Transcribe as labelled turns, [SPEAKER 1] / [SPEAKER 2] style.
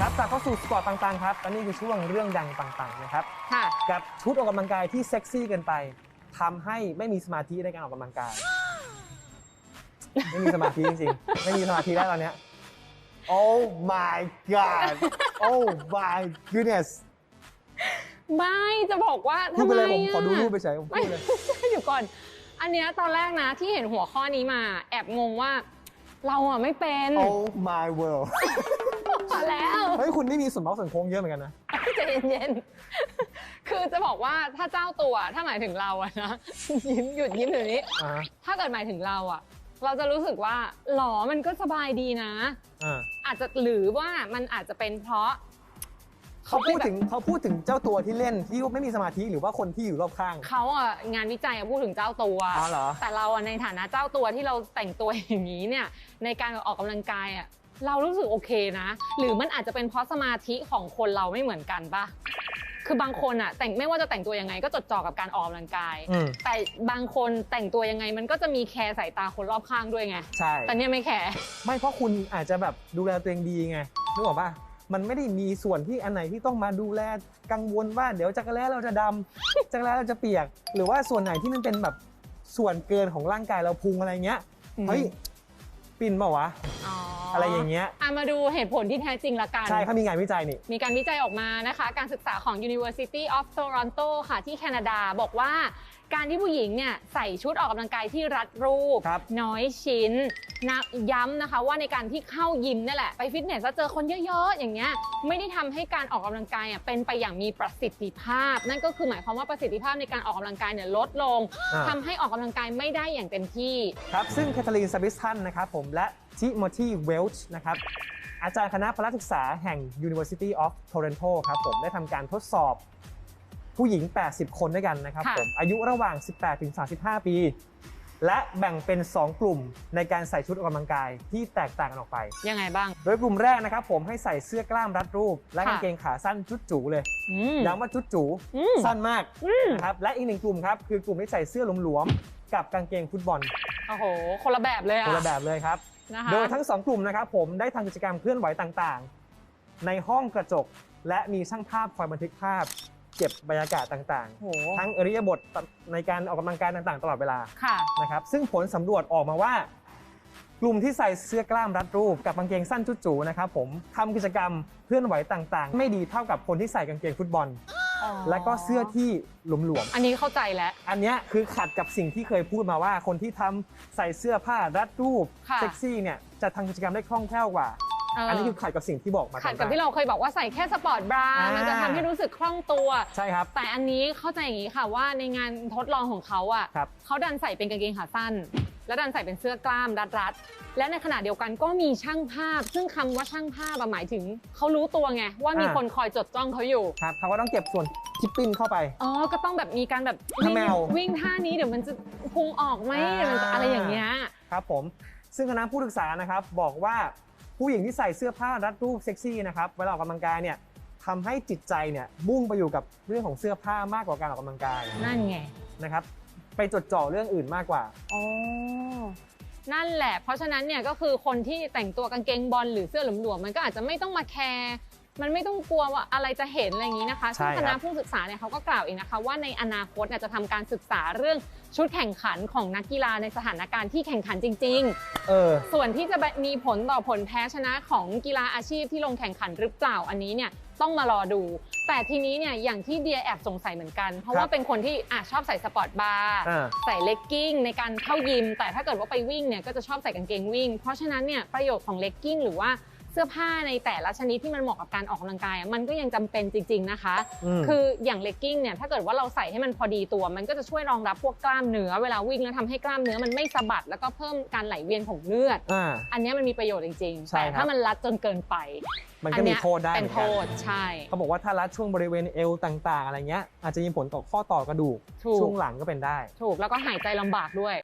[SPEAKER 1] กลับเข้าสู่สปอร์ตต่างๆครับและนี่คือช่วงเรื่องดังต่างๆนะครับ
[SPEAKER 2] ค่ะ
[SPEAKER 1] กับชุดออกกำลังกายที่เซ็กซี่เกินไปทำให้ไม่มีสมาธิในการออกกำลังกาย ไม่มีสมาธิจริงๆไม่มีสมาธิแล้วตอนเนี้ย Oh my god Oh my goodness
[SPEAKER 2] ไม่จะบอกว่า
[SPEAKER 1] พูด
[SPEAKER 2] ทำ
[SPEAKER 1] ไป
[SPEAKER 2] ไม
[SPEAKER 1] เลยผมขอดูะรูปไปเฉยผมพูดเลย
[SPEAKER 2] เดี๋ยวก่อน อันเนี้ยตอนแรกนะที่เห็นหัวข้อนี้มา แอบงงว่า เราอะไม่เป็น
[SPEAKER 1] Oh my world
[SPEAKER 2] พ อแล้ว
[SPEAKER 1] เฮ้ยคุณนี่มีส่วนเมาส์ส่วนโค้งเยอะเหมือนกันนะ
[SPEAKER 2] ใจเย็นๆ คือจะบอกว่าถ้าเจ้าตัวถ้าหมายถึงเราอะนะยิ้มหยุดยิ้มเดี๋ยวนี้
[SPEAKER 1] อ่า
[SPEAKER 2] ถ้าเกิดหมายถึงเราอะเราจะรู้สึกว่าหรอมันก็สบายดีนะ
[SPEAKER 1] อ่า
[SPEAKER 2] อาจจะหรือว่ามันอาจจะเป็นเพราะ
[SPEAKER 1] เขาพูดถึงเขาพูดถึงเจ้าตัวที่เล่นที่ไม่มีสมาธิหรือว่าคนที่อยู่รอบข้าง
[SPEAKER 2] เขาอะงานวิจัยอะพูดถึงเจ้าตัว
[SPEAKER 1] อ๋อเหรอ
[SPEAKER 2] แต่เราอะในฐานะเจ้าตัวที่เราแต่งตัวอย่างนี้เนี่ยในการออกกำลังกายอะ เรารู้สึกโอเคนะ หรือมันอาจจะเป็นเพราะสมาธิของคนเราไม่เหมือนกันปะคือบางคนอะแต่งไม่ว่าจะแต่งตัวยังไงก็จดจ่อกับการออกกำลังกาย
[SPEAKER 1] อืม
[SPEAKER 2] แต่บางคนแต่งตัวยังไงมันก็จะมีแคร์สายตาคนรอบข้างด้วยไง
[SPEAKER 1] ใช่
[SPEAKER 2] แต่เนี่ยไม่แคร์
[SPEAKER 1] ไม่เพราะคุณอาจจะแบบดูแลตัวเองดีไงนึกออกปะมันไม่ได้มีส่วนที่อันไหนที่ต้องมาดูแลกังวลว่าเดี๋ยวจักรแล้เราจะดำ จักรแล้เราจะเปียก หรือว่าส่วนไหนที่มันเป็นแบบส่วนเกินของร่างกายเราพุงอะไรเงี้ย
[SPEAKER 2] อืม
[SPEAKER 1] เฮ้ยปิ่นเปล่าวะ อะไรอย่างเงี้ย
[SPEAKER 2] อะมาดูเหตุผลที่แท้จริงละกัน
[SPEAKER 1] ใช่เขามีงานวิจัยนี่
[SPEAKER 2] มีการวิจัยออกมานะคะ การศึกษาของ University of Toronto ค่ะที่แคนาดาบอกว่า การที่ผู้หญิงเนี่ยใส่ชุดออกกำลังกายที่รัดรูป
[SPEAKER 1] ครับ
[SPEAKER 2] น้อยชิ้นนะย้ำนะคะว่าในการที่เข้ายิมเนี่ยแหละไปฟิตเนสแล้วเจอคนเยอะๆ อย่างเงี้ยไม่ได้ทำให้การออกกำลังกายอะเป็นไปอย่างมีประสิทธิภาพ นั่นก็คือหมายความว่าประสิทธิภาพในการออกกำลังกายเนี่ยลดลง
[SPEAKER 1] อ่า
[SPEAKER 2] ทำให้ออกกำลังกายไม่ได้อย่างเต็มที่
[SPEAKER 1] ครับซึ่งแคทเธอรีนซาบิสตันนะครับผมและทิโมธีเวลช์นะครับอาจารย์คณะพละศึกษาแห่ง University of Toronto ครับผมได้ทำการทดสอบ ผู้หญิง 80 คนด้วยกันนะครับ
[SPEAKER 2] ค่ะ
[SPEAKER 1] ผมอายุระหว่าง 18 ถึง 35 ปี และแบ่งเป็น 2 กลุ่มในการใส่ชุดออกกำลังกายที่แตกต่างกันออกไป
[SPEAKER 2] ยังไงบ้าง
[SPEAKER 1] โดยกลุ่มแรกนะครับผมให้ใส่เสื้อกล้ามรัดรูป และ
[SPEAKER 2] ค่ะ
[SPEAKER 1] กางเกงขาสั้นจุดจูเลย
[SPEAKER 2] อืม
[SPEAKER 1] ย้ำว่าจุดจู
[SPEAKER 2] อืม
[SPEAKER 1] สั้นมาก
[SPEAKER 2] อืม
[SPEAKER 1] นะครับและอีกหนึ่งกลุ่มครับคือกลุ่มที่ใส่เสื้อหลวมๆกับกางเกงฟุตบอล
[SPEAKER 2] โอ้โห คนละแบบเลยอะ
[SPEAKER 1] คนละแบบเลยครับ
[SPEAKER 2] นะคะ
[SPEAKER 1] โดยทั้งสองกลุ่มนะครับผมได้ทำกิจกรรมเคลื่อนไหวต่างๆ ในห้องกระจก และมีช่างภาพคอยบันทึกภาพ เก็บบรรยากาศต่าง
[SPEAKER 2] โอ้โห
[SPEAKER 1] ๆ ทั้งอริยบทในการออกกำลังกายต่างๆ ตลอดเวลา
[SPEAKER 2] ค่ะ
[SPEAKER 1] นะครับซึ่งผลสำรวจออกมาว่า กลุ่มที่ใส่เสื้อกล้ามรัดรูปกับกางเกงสั้นจุดจูนะครับผมทำกิจกรรมเคลื่อนไหวต่างๆ ไม่ดีเท่ากับคนที่ใส่กางเกงฟุตบอลและก็เสื้อที่หลวมๆ
[SPEAKER 2] อันนี้เข้าใจแล้ว
[SPEAKER 1] อันเนี้ยคือขัดกับสิ่งที่เคยพูดมาว่า คนที่ทำใส่เสื้อผ้ารัดรูป
[SPEAKER 2] ค่ะ
[SPEAKER 1] เซ็กซี่เนี่ยจะทำกิจกรรมได้คล่องแคล่วกว่า
[SPEAKER 2] เอั
[SPEAKER 1] นนี้คือขัดกับสิ่งที่บอกมา
[SPEAKER 2] ขัดกับ
[SPEAKER 1] ตอนแร
[SPEAKER 2] ที่เราเคยบอกว่าใส่แค่สปอร์ตบรา
[SPEAKER 1] อ่ามั
[SPEAKER 2] มันจะทำให้รู้สึกคล่องตัว
[SPEAKER 1] ใช่ครับ
[SPEAKER 2] แต่อันนี้เข้าใจอย่างนี้ค่ะว่าในงานทดลองของเขาอะ
[SPEAKER 1] ครับ
[SPEAKER 2] เขาดันใส่เป็นกางเกงขาสั้น แล้วดันใส่เป็นเสื้อกล้ามรัดๆและในขณะเดียวกันก็มีช่างภาพ ซึ่งคำว่าช่างภาพอะหมายถึงเขารู้ตัวไงว่ามีคนคอยจดจ้องเขาอยู่
[SPEAKER 1] ครับเขาก็ต้องเก็บส่วนที่ปิ้นเข้าไป
[SPEAKER 2] อ๋อ ก็ต้องแบบมีการแบบวิ่ง
[SPEAKER 1] ทำแมว
[SPEAKER 2] วิ่งท่านี้เดี๋ยวมันจะพุงออกไหมเดี๋ยวมันจะอะไรอย่างเงี้ย
[SPEAKER 1] ครับผมซึ่งคณะผู้ศึกษานะครับบอกว่า ผู้หญิงที่ใส่เสื้อผ้ารัดรูปเซ็กซี่นะครับเวลาออกกำลังกายเนี่ยทำให้จิตใจเนี่ยมุ่งไปอยู่กับเรื่องของเสื้อผ้ามากกว่าการออกกำลังกาย
[SPEAKER 2] นั่นไง
[SPEAKER 1] นะครับ ไปจดจ่อเรื่องอื่นมากกว่า
[SPEAKER 2] อ๋อ นั่นแหละ เพราะฉะนั้นเนี่ยก็คือคนที่แต่งตัวกางเกงบอลหรือเสื้อหลวมๆมันก็อาจจะไม่ต้องมาแคร์ มันไม่ต้องกลัวว่าอะไรจะเห็นอะไรอย่างนี้นะคะ
[SPEAKER 1] ใช่
[SPEAKER 2] ซึ่งคณะ
[SPEAKER 1] ครับ
[SPEAKER 2] ผู้ศึกษาเนี่ยเขาก็กล่าวเองนะคะ ว่าในอนาคตเนี่ยจะทำการศึกษาเรื่องชุดแข่งขันของนักกีฬาในสถานการณ์ที่แข่งขันจริง
[SPEAKER 1] เออ
[SPEAKER 2] ๆส่วนที่จะมีผลต่อผลแพ้ชนะของกีฬาอาชีพที่ลงแข่งขันหรือเปล่าอันนี้เนี่ยต้องมารอดู แต่ทีนี้เนี่ยอย่างที่เดียแอบสงสัยเหมือนกัน เพราะ
[SPEAKER 1] ครั
[SPEAKER 2] ว่า
[SPEAKER 1] บ
[SPEAKER 2] เป็นคนที่อะชอบใส่สปอร์ตบาร์
[SPEAKER 1] อ่า
[SPEAKER 2] ใส่เลกกิ้งในการเข้ายิม แต่ถ้าเกิดว่าไปวิ่งเนี่ยก็จะชอบใส่กางเกงวิ่ง เพราะฉะนั้นเนี่ยประโยชน์ของเลกกิ้งหรือว่าเสื้อผ้าในแต่ละชนิดที่มันเหมาะกับการออกกำลังกายอะมันก็ยังจำเป็นจริง ๆนะคะ
[SPEAKER 1] อืม
[SPEAKER 2] คืออย่างเลกกิ้งเนี่ยถ้าเกิดว่าเราใส่ให้มันพอดีตัว มันก็จะช่วยรองรับพวกกล้ามเนื้อเวลาวิ่งแล้วทำให้กล้ามเนื้อมันไม่สะบัดแล้วก็เพิ่มการไหลเวียนของเลือด
[SPEAKER 1] อ่า
[SPEAKER 2] อันเนี้ยมันมีประโยชน์จริงๆ
[SPEAKER 1] ใช่
[SPEAKER 2] แต่
[SPEAKER 1] ครับ
[SPEAKER 2] ถ้ามันรัดจนเกินไป
[SPEAKER 1] มัน
[SPEAKER 2] อั
[SPEAKER 1] ก็มี
[SPEAKER 2] เนี้ย
[SPEAKER 1] โทษได้
[SPEAKER 2] เป็น
[SPEAKER 1] หมื
[SPEAKER 2] โท
[SPEAKER 1] อนกั
[SPEAKER 2] ษใช่
[SPEAKER 1] เขาบอกว่าถ้ารัดช่วงบริเวณเอวต่าง ๆ อะไรเงี้ยอาจจะมีผลต่อข้อต่อกระดูก
[SPEAKER 2] ถูก
[SPEAKER 1] ช่วงหลังก็เป็นได้
[SPEAKER 2] ถูกแล้วก็หายใจลำบากด้วย